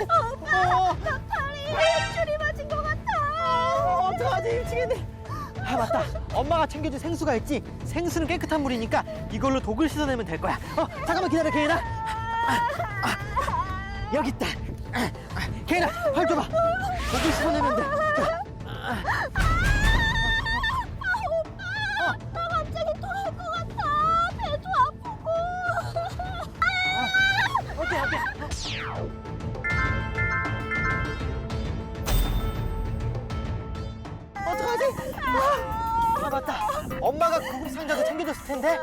어, 나 팔이 줄이 맞은 것 같아. 어, 어떡하지 미치겠네. 아 맞다. 엄마가 챙겨준 생수가 있지. 생수는 깨끗한 물이니까 이걸로 독을 씻어내면 될 거야. 어 잠깐만 기다려 케인아. 아, 아, 여기 있다. 아, 아, 케인아 활 줘봐. 독을 씻어내면 돼. 아, 오 어떡하지? 아, 아 맞다. 엄마가 구급 상자도 챙겨줬을 텐데.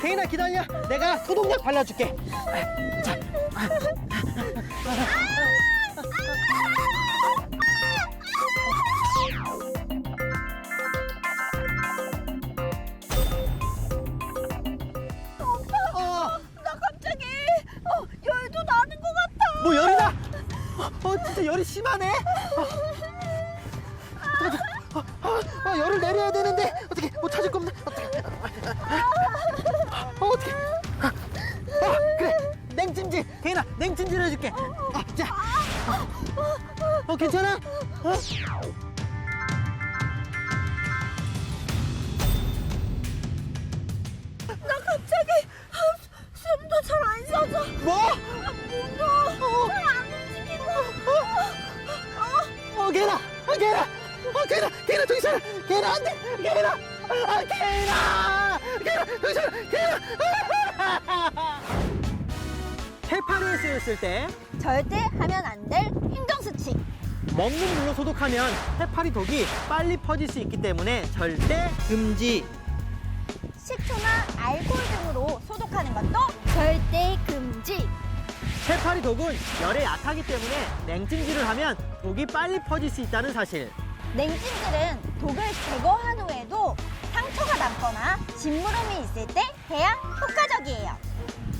개인아 기다려. 내가 소독약 발라줄게. 자. 어, 어, 진짜 열이 심하네. 어, 어떡하지? 어, 어, 어, 열을 내려야 되는데 어떻게 못 찾을 겁니다. 어떻게? 어, 어떻게? 어, 그래. 냉찜질. 개인아, 냉찜질 해줄게. 어, 자. 어, 어, 괜찮아? 어? 나 갑자기 아, 숨도 잘 안 쉬어져. 뭐? 아, 어, 개인아, 어, 개인아, 개인아, 저기 있어. 개인아, 안 돼. 개인아, 아, 개인아, 개인아, 저기 있어. 개인아. 해파리에 쓰였을 때 절대 하면 안 될 행동 수칙. 먹는 물로 소독하면 해파리 독이 빨리 퍼질 수 있기 때문에 절대 금지. 식초나 알코올 등으 해파리 독은 열에 약하기 때문에 냉찜질을 하면 독이 빨리 퍼질 수 있다는 사실. 냉찜질은 독을 제거한 후에도 상처가 남거나 진물음이 있을 때 해야 효과적이에요.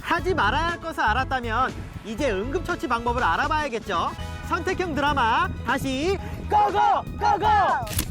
하지 말아야 할 것을 알았다면 이제 응급처치 방법을 알아봐야겠죠. 선택형 드라마 다시 고고 고고!